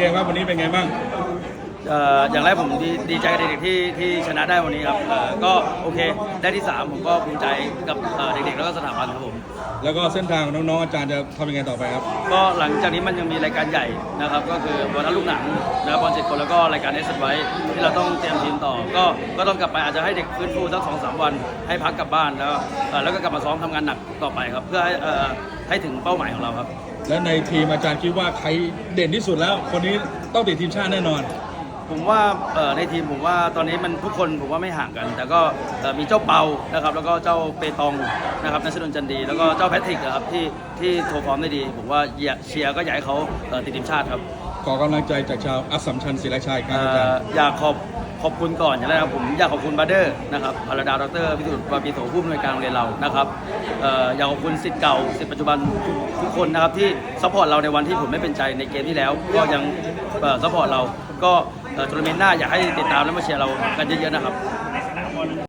เกมครับวันนี้เป็นไงบ้าง อ่ออย่างแรกผมดีดีใจกับเด็กๆที่ที่ชนะได้วันนี้ครับเอ่อก็โอเค ได้ที่ 3 ผมก็ภูมิใจกับเอ่อเด็กๆแล้วก็สถาบันครับผม แล้วก็เส้นทางของน้องๆอาจารย์จะทำยังไงต่อไปครับ ก็หลังจากนี้มันยังมีรายการใหญ่นะครับก็คือบอลลูกหนังนะครับบอลเจ็ดคนแล้วก็รายการเอสไว้ที่เราต้องเตรียมทีมต่อ ก็ก็ต้องกลับไปอาจจะให้เด็กฟื้นฟูสักสองสามวันให้พักกลับบ้านแล้วเอ่อแล้วก็กลับมาซ้อมทำงานหนักต่อไปครับ เพื่อให้เอ่อให้ถึงเป้าหมายของเราครับ และในทีมอาจารย์คิดว่าใครเด่นที่สุดแล้ว คนนี้ต้องติดทีมชาติแน่นอน ผมว่าเอ่อในทีมผมว่าตอนนี้มันทุกคนผมว่าไม่ห่างกัน แต่ก็เอ่อมีเจ้าเปานะครับ แล้วก็เจ้าเปตองนะครับนัชนนท์จันดี แล้วก็เจ้าแพทริกนะครับที่ที่โทรฟอร์มได้ดี ผมว่าอยากเชียร์ก็อยากให้เขาเอ่อติดทีมชาติครับขอกำลังใจจากชาวอัสสัมชัญศรีราชาอีกครั้งเอ่อาจารอย์อยากขอบขอบคุณก่อนอย่างแรกครับผมอยากขอบคุณบัตเดอร์นะครับพลดาดรพิสุทธิ์วาปีโสผู้อำนวยการโรงเรียนเรานะครับเอ่ออยากขอบคุณสิทธิ์เก่าสิทธิ์ปัจจุบันทุกทุกคนนะครับที่ซัพพอร์ตเราในวันที่ผมไม่เป็นใจในเกมที่แล้ว ก็ยังซัพพอร์ตเราก็เอ่อ ทัวร์นาเมนต์หน้าอยากให้ติดตามและมาเชียร์เรากันเยอะๆนะครับ